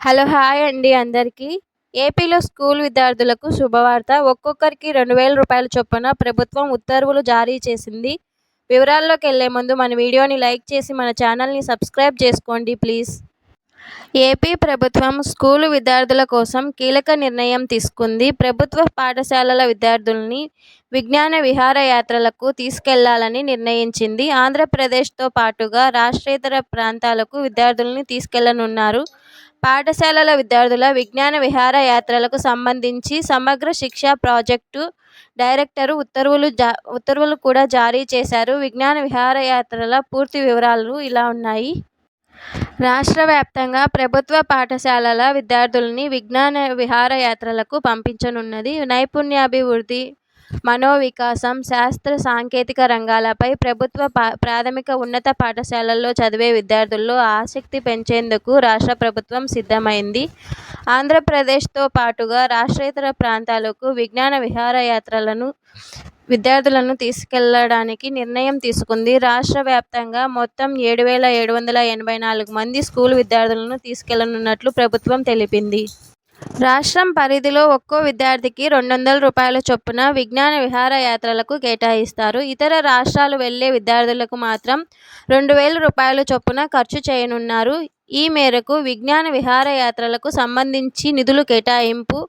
Hello hi అండి అందరికీ. ఏపీలో స్కూల్ విద్యార్థులకు శుభవార్త. ఒక్కొక్కరికి రెండు వేల రూపాయల చొప్పున ప్రభుత్వం ఉత్తర్వులు జారీ చేసింది. వివరాల్లోకి వెళ్ళే ముందు మన వీడియోని లైక్ చేసి మన ఛానల్ని సబ్స్క్రైబ్ చేసుకోండి ప్లీజ్. ఏపీ ప్రభుత్వం స్కూలు విద్యార్థుల కోసం కీలక నిర్ణయం తీసుకుంది. ప్రభుత్వ పాఠశాలల విద్యార్థుల్ని విజ్ఞాన విహారయాత్రలకు తీసుకెళ్ళాలని నిర్ణయించింది. ఆంధ్రప్రదేశ్తో పాటుగా రాష్ట్రేతర ప్రాంతాలకు విద్యార్థుల్ని తీసుకెళ్ళనున్నారు. పాఠశాలల విద్యార్థుల విజ్ఞాన విహారయాత్రలకు సంబంధించి సమగ్ర శిక్ష ప్రాజెక్టు డైరెక్టరు ఉత్తర్వులు జా ఉత్తర్వులు కూడా జారీ చేశారు. విజ్ఞాన విహారయాత్రల పూర్తి వివరాలు ఇలా ఉన్నాయి. రాష్ట్ర వ్యాప్తంగా ప్రభుత్వ పాఠశాలల విద్యార్థుల్ని విజ్ఞాన విహారయాత్రలకు పంపించనున్నది నైపుణ్యాభివృద్ధి మనోవికాసం శాస్త్ర సాంకేతిక రంగాలపై ప్రభుత్వ ప్రాథమిక ఉన్నత పాఠశాలల్లో చదివే విద్యార్థుల్లో ఆసక్తి పెంచేందుకు రాష్ట్ర ప్రభుత్వం సిద్ధమైంది. ఆంధ్రప్రదేశ్తో పాటుగా రాష్ట్రేతర ప్రాంతాలకు విజ్ఞాన విహారయాత్రలను విద్యార్థులను తీసుకెళ్ళడానికి నిర్ణయం తీసుకుంది. రాష్ట్ర వ్యాప్తంగా మొత్తం ఏడు వేల ఏడు వందల ఎనభై నాలుగు మంది స్కూల్ విద్యార్థులను తీసుకెళ్ళనున్నట్లు ప్రభుత్వం తెలిపింది. రాష్ట్రం పరిధిలో ఒక్కో విద్యార్థికి రెండు వందల రూపాయల చొప్పున విజ్ఞాన విహారయాత్రలకు కేటాయిస్తారు. ఇతర రాష్ట్రాలు వెళ్ళే విద్యార్థులకు మాత్రం రెండు వేల రూపాయల చొప్పున ఖర్చు చేయనున్నారు. ఈ మేరకు విజ్ఞాన విహారయాత్రలకు సంబంధించి నిధులు కేటాయింపు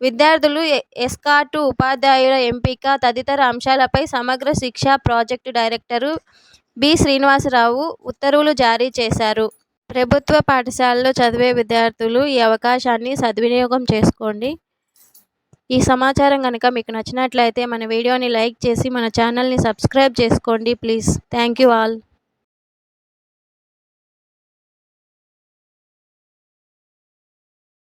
విద్యార్థులు ఎస్కాటు ఉపాధ్యాయుల ఎంపిక తదితర అంశాలపై సమగ్ర శిక్ష ప్రాజెక్టు డైరెక్టరు బి. శ్రీనివాసరావు ఉత్తర్వులు జారీ చేశారు. ప్రభుత్వ పాఠశాలలో చదివే విద్యార్థులు ఈ అవకాశాన్ని సద్వినియోగం చేసుకోండి. ఈ సమాచారం కనుక మీకు నచ్చినట్లయితే మన వీడియోని లైక్ చేసి మన ఛానల్ని సబ్స్క్రైబ్ చేసుకోండి. ప్లీజ్. Thank you all.